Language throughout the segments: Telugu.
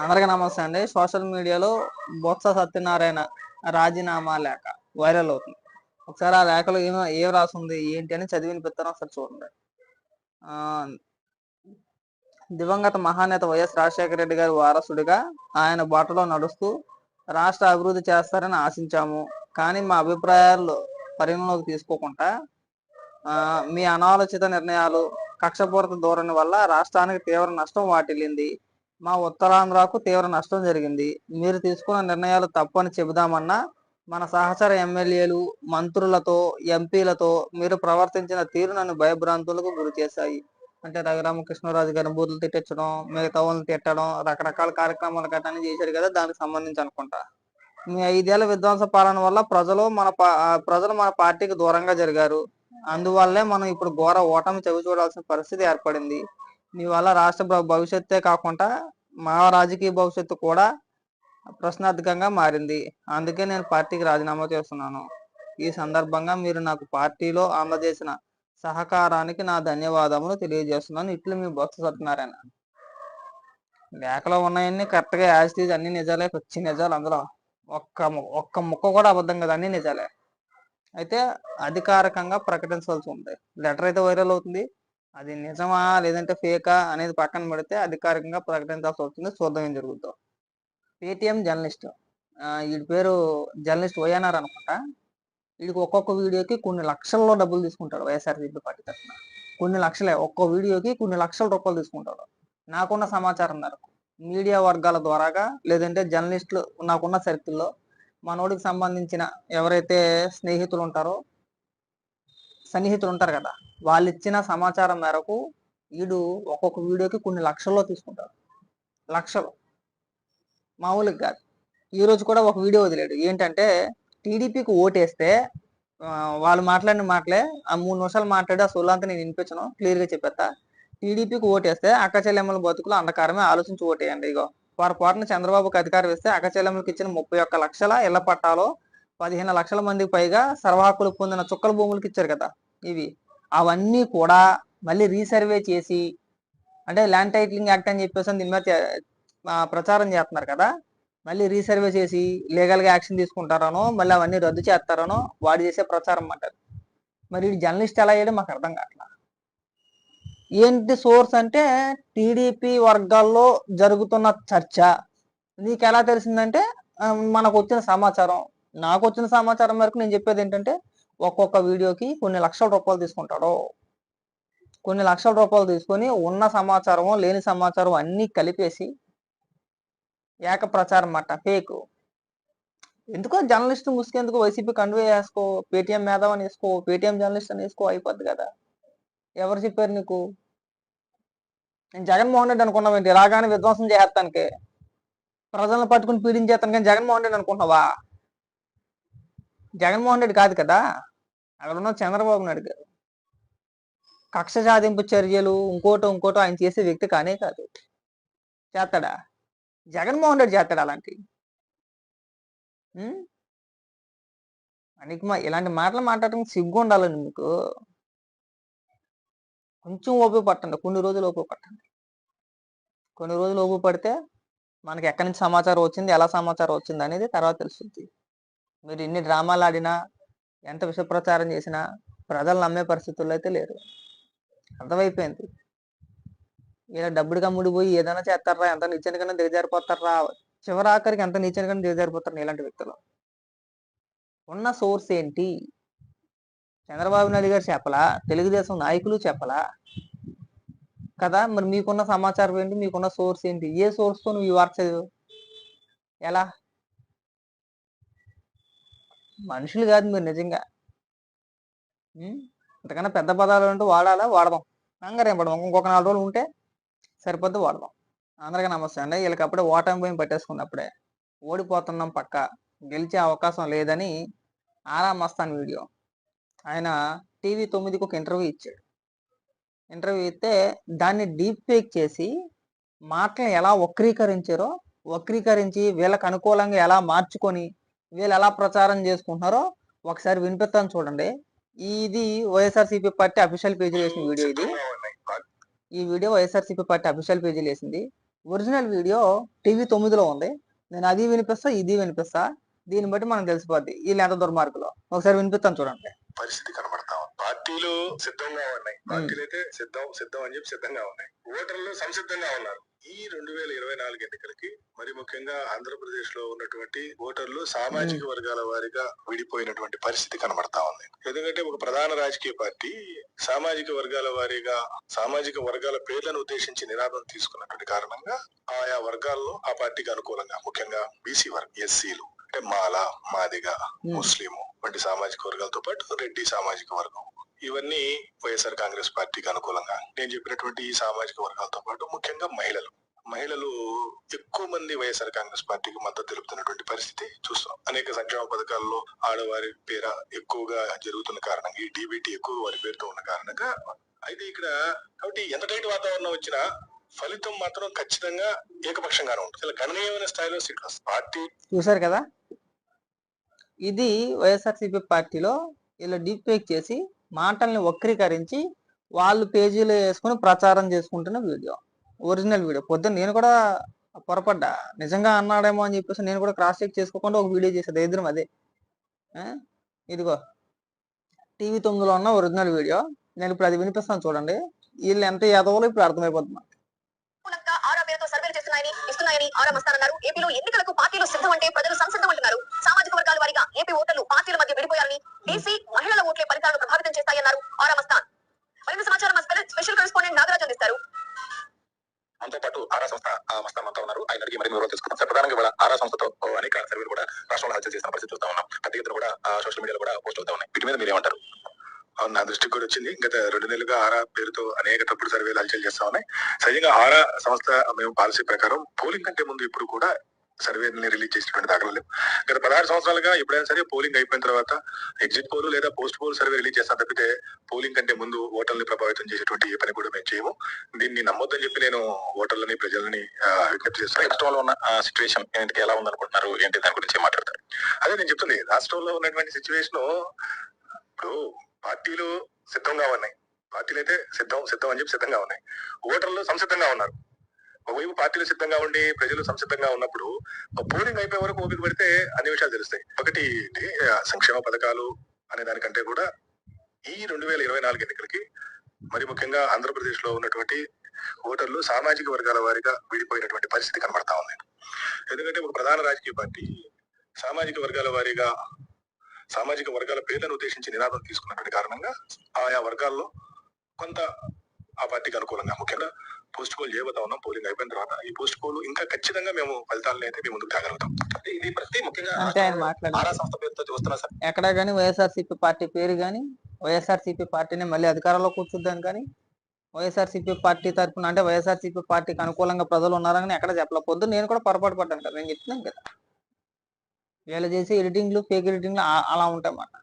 అందరికీ నమస్తే అండి. సోషల్ మీడియాలో బొత్స సత్యనారాయణ రాజీనామా లేఖ వైరల్ అవుతుంది. ఒకసారి ఆ లేఖలో ఏం ఏం రాసింది ఏంటి అని చదివిన వినిపిస్తాను ఒకసారి చూడండి. దివంగత మహానేత వైఎస్ రాజశేఖర రెడ్డి గారి వారసుడిగా ఆయన బాటలో నడుస్తూ రాష్ట్ర అభివృద్ధి చేస్తారని ఆశించాము. కానీ మా అభిప్రాయాలు పరిగణలోకి తీసుకోకుండా మీ అనాలోచిత నిర్ణయాలు కక్షపూరిత ధోరణి వల్ల రాష్ట్రానికి తీవ్ర నష్టం వాటిల్లింది. మా ఉత్తరాంధ్రకు తీవ్ర నష్టం జరిగింది. మీరు తీసుకున్న నిర్ణయాలు తప్పని చెబుదామన్నా మన సహచర ఎమ్మెల్యేలు మంత్రులతో ఎంపీలతో మీరు ప్రవర్తించిన తీరు నన్ను భయభ్రాంతులకు గురి చేశాయి. అంటే రఘురామకృష్ణరాజు గారిని బూతులు తిట్టించడం మిగతా వాళ్ళని తిట్టడం రకరకాల కార్యక్రమాలు కట్టని చేశారు కదా దానికి సంబంధించి అనుకుంటా. మీ ఐదేళ్ళ విధ్వంస పాలన వల్ల ప్రజలు మన పా- ప్రజలు మన పార్టీకి దూరంగా జరిగారు. అందువల్లే మనం ఇప్పుడు ఘోర ఓటమి చవి చూడాల్సిన పరిస్థితి ఏర్పడింది. నీ వల్ల రాష్ట్ర భవిష్యత్తే కాకుండా మా రాజకీయ భవిష్యత్తు కూడా ప్రశ్నార్థకంగా మారింది. అందుకే నేను పార్టీకి రాజీనామా చేస్తున్నాను. ఈ సందర్భంగా మీరు నాకు పార్టీలో అందజేసిన సహకారానికి నా ధన్యవాదములు తెలియజేస్తున్నాను. ఇట్లు మీ బొత్స సత్యనారాయణ. లేఖలో ఉన్నాయన్నీ కరెక్ట్గా యాజ్ అన్ని నిజాలే వచ్చి నిజాలు అందులో. ఒక్క ము- ఒక్క ముక్క కూడా అబద్ధం కదా అన్ని నిజాలే. అయితే అధికారికంగా ప్రకటించవలసి ఉంది. లెటర్ అయితే వైరల్ అవుతుంది. అది నిజమా లేదంటే ఫేకా అనేది పక్కన పెడితే అధికారికంగా ప్రకటించాల్సి వస్తుంది చూద్దాం ఏం జరుగుతుందో పేటిఎం జర్నలిస్ట్. వీడి పేరు జర్నలిస్ట్ వైఎన్ఆర్ అనుకుంటా. వీడికి ఒక్కొక్క వీడియోకి కొన్ని లక్షల్లో డబ్బులు తీసుకుంటాడు వైఎస్ఆర్సీపీ పార్టీ తరఫున. కొన్ని లక్షలే ఒక్కో వీడియోకి కొన్ని లక్షల రూపాయలు తీసుకుంటాడు. నాకున్న సమాచారం మేరకు మీడియా వర్గాల ద్వారాగా లేదంటే జర్నలిస్టులు నాకున్న సర్కిల్లో మనోడికి సంబంధించిన ఎవరైతే స్నేహితులు ఉంటారో సన్నిహితులు ఉంటారు కదా వాళ్ళు ఇచ్చిన సమాచారం మేరకు వీడు ఒక్కొక్క వీడియోకి కొన్ని లక్షల్లో తీసుకుంటారు లక్షలు. మామూలుగా కాదు. ఈరోజు కూడా ఒక వీడియో వదిలేడు. ఏంటంటే టీడీపీకి ఓటేస్తే వాళ్ళు మాట్లాడిన మాటలే ఆ మూడు నిమిషాలు మాట్లాడి ఆ సొల్లంతా నేను వినిపించను క్లియర్గా చెప్పేస్తా. టీడీపీకి ఓటేస్తే అక్క చెల్లెమ్మల బతుకులు అంధకారమే ఆలోచించి ఓటేయండి ఇగో. పొరపాటున చంద్రబాబుకి అధికారం ఇస్తే అక్క ఇచ్చిన ముప్పై ఒక్క లక్షల ఇళ్ళ పట్టాలో పదిహేను లక్షల మందికి పైగా సర్వాకులు పొందిన చుక్కల భూములకి ఇచ్చారు కదా ఇవి. అవన్నీ కూడా మళ్ళీ రీసర్వే చేసి అంటే ల్యాండ్ టైటిలింగ్ యాక్ట్ అని చెప్పేసి దీని మీద ప్రచారం చేస్తున్నారు కదా. మళ్ళీ రీసర్వే చేసి లీగల్గా యాక్షన్ తీసుకుంటారనో మళ్ళీ అవన్నీ రద్దు చేస్తారనో వాడు చేసే ప్రచారం అంటారు మరి జర్నలిస్ట్ ఎలా చేయడం మాకు అర్థం కావట్లా ఏంటి సోర్స్ అంటే టీడీపీ వర్గాల్లో జరుగుతున్న చర్చ. నీకు ఎలా తెలిసిందంటే మనకు వచ్చిన సమాచారం నాకు వచ్చిన సమాచారం వరకు నేను చెప్పేది ఏంటంటే ఒక్కొక్క వీడియోకి కొన్ని లక్షల రూపాయలు తీసుకుంటాడు. కొన్ని లక్షల రూపాయలు తీసుకొని ఉన్న సమాచారం లేని సమాచారం అన్ని కలిపేసి ఏక ప్రచారం అన్నమాట ఫేక్. ఎందుకో జర్నలిస్ట్ ముసుకెందుకు వైసీపీ కన్వే వేసుకో పేటిఎం మేధావ్ అని వేసుకో పేటిఎం జర్నలిస్ట్ అని వేసుకో అయిపోద్ది కదా. ఎవరు చెప్పారు నీకు? నేను జగన్మోహన్ రెడ్డి అనుకున్నావు ఏంటి? రాగానే విధ్వంసం చేస్తానికి. ప్రజలను పట్టుకుని పీడించేస్తాను కానీ జగన్మోహన్ రెడ్డి అనుకుంటున్నావా జగన్మోహన్ రెడ్డి కాదు కదా? అక్కడ ఉన్న చంద్రబాబు నాయుడు గారు. కక్ష సాధింపు చర్యలు ఇంకోటో ఇంకోటో ఆయన చేసే వ్యక్తి కానే కాదు. చేస్తాడా? జగన్మోహన్ రెడ్డి చేస్తాడా అలాంటి? నీకు ఇలాంటి మాటలు మాట్లాడటం సిగ్గు ఉండాలండి మీకు. కొంచెం ఓపిక పట్టండి కొన్ని రోజులు ఓపిక పట్టండి కొన్ని రోజులు ఓపిక పడితే మనకి ఎక్కడి నుంచి సమాచారం వచ్చింది ఎలా సమాచారం వచ్చింది అనేది తర్వాత తెలుస్తుంది. మీరు ఎన్ని డ్రామాలు ఆడినా ఎంత విషప్రచారం చేసినా ప్రజలు నమ్మే పరిస్థితుల్లో అయితే లేరు. అర్థమైపోయింది. ఇలా డబ్బుడు కమ్ముడు పోయి ఏదైనా చేస్తారా ఎంత నిచ్చెనకన్నా దిగజారిపోతారా చివరి ఆఖరికి ఎంత నీచనికన్నా దిగజారిపోతారు ఇలాంటి వ్యక్తులు. ఉన్న సోర్స్ ఏంటి? చంద్రబాబు నాయుడు గారు చెప్పలా? తెలుగుదేశం నాయకులు చెప్పలా? కదా మరి మీకున్న సమాచారం ఏంటి? మీకున్న సోర్స్ ఏంటి? ఏ సోర్స్తో నువ్వు ఈ వార్త చదివు ఎలా? మనుషులు కాదు మీరు నిజంగా. ఉం? ఇంతకన్నా పెద్ద పదాలు అంటూ వాడాలా? వాడదాం. కంగారేం పడదాం ఇంకొక నాలుగు రోజులు ఉంటే సరిపోద్ది వాడదాం. అందరికీ నమస్తే అండి. వీళ్ళకి అప్పుడే ఓటమి పోయి పట్టేసుకున్నప్పుడే ఓడిపోతున్నాం పక్క. గెలిచే అవకాశం లేదని ఆరా మస్తాన్ వీడియో. ఆయన టీవీ తొమ్మిదికి ఒక ఇంటర్వ్యూ ఇచ్చాడు. ఇంటర్వ్యూ ఇస్తే దాన్ని డీప్ ఫేక్ చేసి మాటలను ఎలా వక్రీకరించారో వక్రీకరించి వీళ్ళకి అనుకూలంగా ఎలా మార్చుకొని వీళ్ళు ఎలా ప్రచారం చేసుకుంటున్నారో ఒకసారి వినిపిస్తాను చూడండి. ఇది వైఎస్ఆర్సీపీ పార్టీ అఫీషియల్ పేజీలో వేసిన వీడియో ఇది. ఈ వీడియో వైఎస్ఆర్సీపీ పార్టీ అఫీషియల్ పేజీలో వేసింది. ఒరిజినల్ వీడియో టీవీ తొమ్మిదిలో ఉంది. నేను అది వినిపిస్తా ఇది వినిపిస్తా. దీన్ని బట్టి మనం తెలిసిపోద్ది వీళ్ళు ఎంత దుర్మార్గులో. ఒకసారి వినిపిస్తాను చూడండి. పరిస్థితి కనబడతా పార్టీలు సిద్ధంగా ఉన్నాయి. పార్టీలు అయితే సిద్ధం సిద్ధం అని చెప్పి సిద్ధంగా ఉన్నాయి. ఓటర్లు సంసిద్ధంగా ఉన్నారు. ఈ రెండు వేల ఇరవై నాలుగు ఎన్నికలకి మరి ముఖ్యంగా ఆంధ్రప్రదేశ్లో ఉన్నటువంటి ఓటర్లు సామాజిక వర్గాల వారిగా విడిపోయినటువంటి పరిస్థితి కనబడతా ఉంది ఎందుకంటే ఒక ప్రధాన రాజకీయ పార్టీ సామాజిక వర్గాల వారీగా సామాజిక వర్గాల పేర్లను ఉద్దేశించి నినాదం తీసుకున్నటువంటి కారణంగా ఆయా వర్గాల్లో ఆ పార్టీకి అనుకూలంగా ముఖ్యంగా బీసీ వర్గ ఎస్సీలు అంటే మాల మాదిగ. ముస్లిము వంటి సామాజిక వర్గాలతో పాటు రెడ్డి సామాజిక వర్గం ఇవన్నీ వైఎస్ఆర్ కాంగ్రెస్ పార్టీకి అనుకూలంగా. నేను చెప్పినటువంటి ఈ సామాజిక వర్గాలతో పాటు ముఖ్యంగా మహిళలు. మహిళలు ఎక్కువ మంది వైఎస్ఆర్ కాంగ్రెస్ పార్టీకి మద్దతు తెలుపుతున్నటువంటి పరిస్థితి చూస్తాం అనేక సంక్షేమ పథకాల్లో ఆడవారి పేర ఎక్కువగా జరుగుతున్న కారణంగా ఈ డీబీటీ ఎక్కువ వారి పేరుతో ఉన్న కారణంగా అయితే ఇక్కడ కాబట్టి ఎంత టైట్ వాతావరణం వచ్చినా ఫలితం మాత్రం ఖచ్చితంగా ఏకపక్షంగానే ఉంటుంది. చాలా గణనీయమైన స్థాయిలో సీట్లు పార్టీ చూశారు కదా? ఇది వైఎస్ఆర్సీపీ పార్టీలో ఇలా డీప్ ఫేక్ చేసి మాటల్ని వక్రీకరించి వాళ్ళు పేజీలో వేసుకుని ప్రచారం చేసుకుంటున్న వీడియో. Original video. పొద్దున్న నేను కూడా పొరపడ్డా. నిజంగా అన్నాడేమో అని చెప్పేసి నేను కూడా క్రాస్ చెక్ చేసుకోకుండా ఒక వీడియో చేసేది ఎదురు అదే. ఇదిగో. టీవీ తొమ్మిదిలో ఉన్న ఒరిజినల్ వీడియో. నేను ఇప్పుడు అది వినిపిస్తాను చూడండి. వీళ్ళు ఎంత ఎదవలో ఇప్పుడు అర్థమైపోతుంది ఇస్తున్నాయని ఆరా మస్తానన్నారు ఏపీలో ఎన్నికలకు పార్టీలు సిద్ధం అంటే ప్రజలు సంసిద్ధం అంటున్నారు సామాజిక వర్గాల వారిగా ఏపీ ఓటర్లు పార్టీల మధ్య విడిపోయారని బీసీ నా దృష్టికి కూడా వచ్చింది. గత రెండు నెలలుగా ఆరా పేరుతో అనేక తప్పుడు సర్వేలు హల్చల్ చేస్తా ఉన్నాయి. సహజంగా ఆరా సంస్థ మేము పాలసీ ప్రకారం పోలింగ్ కంటే ముందు ఇప్పుడు కూడా సర్వేని రిలీజ్ చేసినటువంటి దాఖలు లేవు. గత పదహారు సంవత్సరాలుగా ఎప్పుడైనా సరే పోలింగ్ అయిపోయిన తర్వాత ఎగ్జిట్ పోల్ లేదా పోస్ట్ పోల్ సర్వే రిలీజ్ చేస్తాం తప్పితే పోలింగ్ కంటే ముందు ఓటర్ని ప్రభావితం చేసేటువంటి ఏ పని కూడా మేము చేయము. దీన్ని నమ్మొద్దని చెప్పి నేను ఓటర్లని ప్రజలని విజ్ఞప్తి చేస్తాను రాష్ట్రంలో ఉన్న సిచ్యువేషన్ ఏంటి ఎలా ఉందనుకుంటున్నారు ఏంటి దాని గురించి మాట్లాడతారు. అదే నేను చెప్తుంది రాష్ట్రంలో ఉన్నటువంటి సిచ్యువేషన్ ఇప్పుడు పార్టీలు సిద్ధంగా ఉన్నాయి. పార్టీలు అయితే సిద్ధం సిద్ధం అని చెప్పి సిద్ధంగా ఉన్నాయి. ఓటర్లు సంసిద్ధంగా ఉన్నారు. ఒకవైపు పార్టీలు సిద్ధంగా ఉండి ప్రజలు సంసిద్ధంగా ఉన్నప్పుడు పోలింగ్ అయిపోయే వరకు ఓపిక పడితే అన్ని విషయాలు తెలుస్తాయి. ఒకటి సంక్షేమ పథకాలు అనే దానికంటే కూడా ఈ రెండు వేల ఇరవై నాలుగు ఎన్నికలకి మరి ముఖ్యంగా ఆంధ్రప్రదేశ్లో ఉన్నటువంటి ఓటర్లు సామాజిక వర్గాల వారిగా విడిపోయినటువంటి పరిస్థితి కనబడతా ఉంది. ఎందుకంటే ఒక ప్రధాన రాజకీయ పార్టీ సామాజిక వర్గాల వారీగా సామాజిక వర్గాల పేర్లను ఉద్దేశించి నినాదం తీసుకున్నటువంటి కారణంగా ఆయా వర్గాల్లో కొంత ఆ పార్టీకి అనుకూలంగా ముఖ్యంగా పోస్ట్ పోల్ చేయబోతా ఉన్నాం పోలింగ్ అయిపోయిన తర్వాత ఈ పోస్ట్ పోల్ ఇంకా ఖచ్చితంగా మేము ఫలితాలను అయితే మేము ముందుకు తేగలుగుతాం. ఇది ప్రతి ముఖ్యంగా ఆరా సంస్థ పేరుతో చూస్తున్నా సార్. ఎక్కడా కానీ వైఎస్ఆర్సీపీ పార్టీ పేరు కానీ వైఎస్ఆర్సీపీ పార్టీని మళ్ళీ అధికారంలో కూర్చుద్దాను కానీ వైఎస్ఆర్సీపీ పార్టీ తరఫున అంటే వైఎస్ఆర్సీపీ పార్టీకి అనుకూలంగా ప్రజలు ఉన్నారని ఎక్కడ చెప్పలే పొద్దు నేను కూడా పొరపాటు పడ్డాను కదా. నేను చెప్తున్నాను కదా. వీళ్ళు చేసే ఎడిటింగ్లు ఫేక్ ఎడిటింగ్లు అలా ఉంటాయన్నమాట.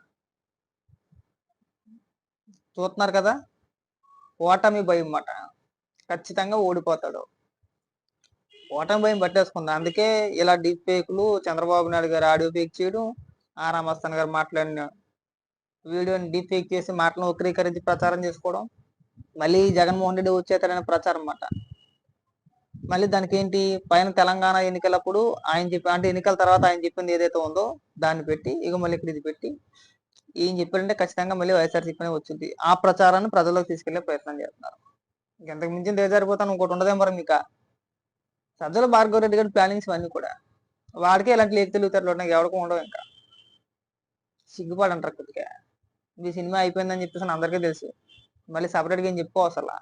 చూస్తున్నారు కదా? ఓటమి భయం అన్నమాట ఖచ్చితంగా ఓడిపోతాడు. ఓటమి భయం పట్టేసుకుంది. అందుకే ఇలా డీప్ ఫేక్లు చంద్రబాబు నాయుడు గారు ఆడియో ఫేక్ చేయడం ఆరామస్థాన్ గారు మాట్లాడిన వీడియోని డీప్ ఫేక్ చేసి మాటలను వక్రీకరించి ప్రచారం చేసుకోవడం మళ్ళీ జగన్మోహన్ రెడ్డి వచ్చేతాడనే ప్రచారం అన్నమాట. మళ్ళీ దానికి ఏంటి పైన తెలంగాణ ఎన్నికలప్పుడు ఆయన చెప్పి అంటే ఎన్నికల తర్వాత ఆయన చెప్పింది ఏదైతే ఉందో దాన్ని పెట్టి ఇక మళ్ళీ ఇక్కడ ఇది పెట్టి ఏం చెప్పారంటే ఖచ్చితంగా మళ్ళీ వైఎస్ఆర్సీపీనే వచ్చింది. ఆ ప్రచారాన్ని ప్రజల్లోకి తీసుకెళ్ళే ప్రయత్నం చేస్తున్నారు. ఇంతకు మించి ఏ ఇంకోటి ఉండదే మరి మీకు. సజ్జల భార్గవ రెడ్డి గారి ప్లానింగ్స్ ఇవన్నీ కూడా. వాడికే ఇలాంటి లేక తెలివితేటలు ఉన్నాయి ఎవరికి ఉండవు ఇంకా. సిగ్గుపడంటారు కొద్దిగా. మీ సినిమా అయిపోయిందని చెప్పేసి అందరికీ తెలుసు. మళ్ళీ సపరేట్గా ఏం చెప్పుకో అసలు.